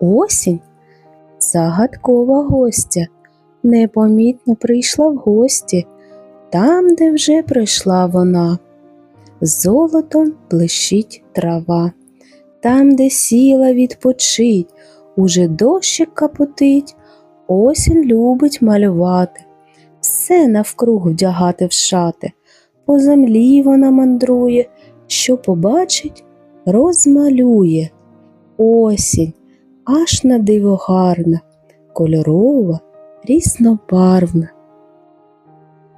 Осінь? Загадкова гостя, непомітно прийшла в гості, там, де вже прийшла вона. Золотом блищить трава, там, де сіла відпочить, уже дощик капотить, осінь любить малювати, все навкруг вдягати в шати, по землі вона мандрує, що побачить, розмалює. Осінь аж на диво гарна, кольорова, різнобарвна.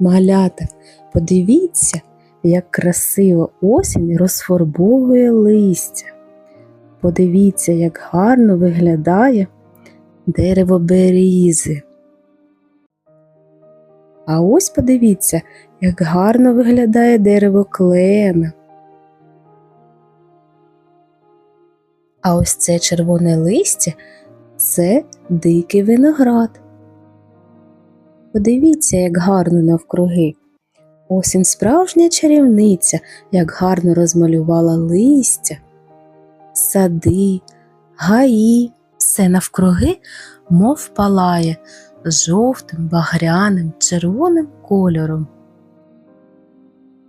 Малята, подивіться, як красиво осінь розфарбовує листя. Подивіться, як гарно виглядає дерево берізи. А ось подивіться, як гарно виглядає дерево клена. А ось це червоне листя це дикий виноград. Подивіться, як гарно навкруги. Осінь справжня чарівниця, як гарно розмалювала листя, сади, гаї, все навкруги, мов палає жовтим, багряним, червоним кольором.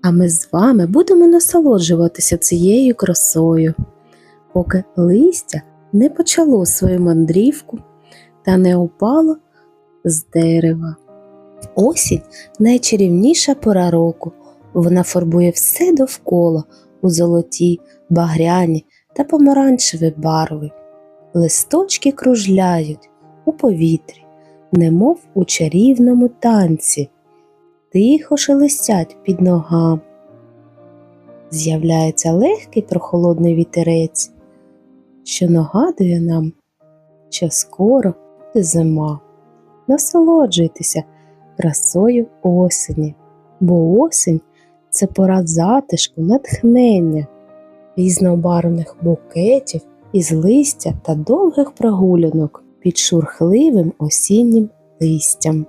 А ми з вами будемо насолоджуватися цією красою, поки листя не почало свою мандрівку та не упало з дерева. Осінь найчарівніша пора року. Вона фарбує все довкола у золоті, багряні та помаранчеві барви. Листочки кружляють у повітрі, немов у чарівному танці, тихо шелестять під ногами. З'являється легкий прохолодний вітерець, що нагадує нам, що скоро буде зима. Насолоджуйтеся красою осені, бо осінь це пора затишку, натхнення, різнобарвних букетів із листя та довгих прогулянок під шурхливим осіннім листям.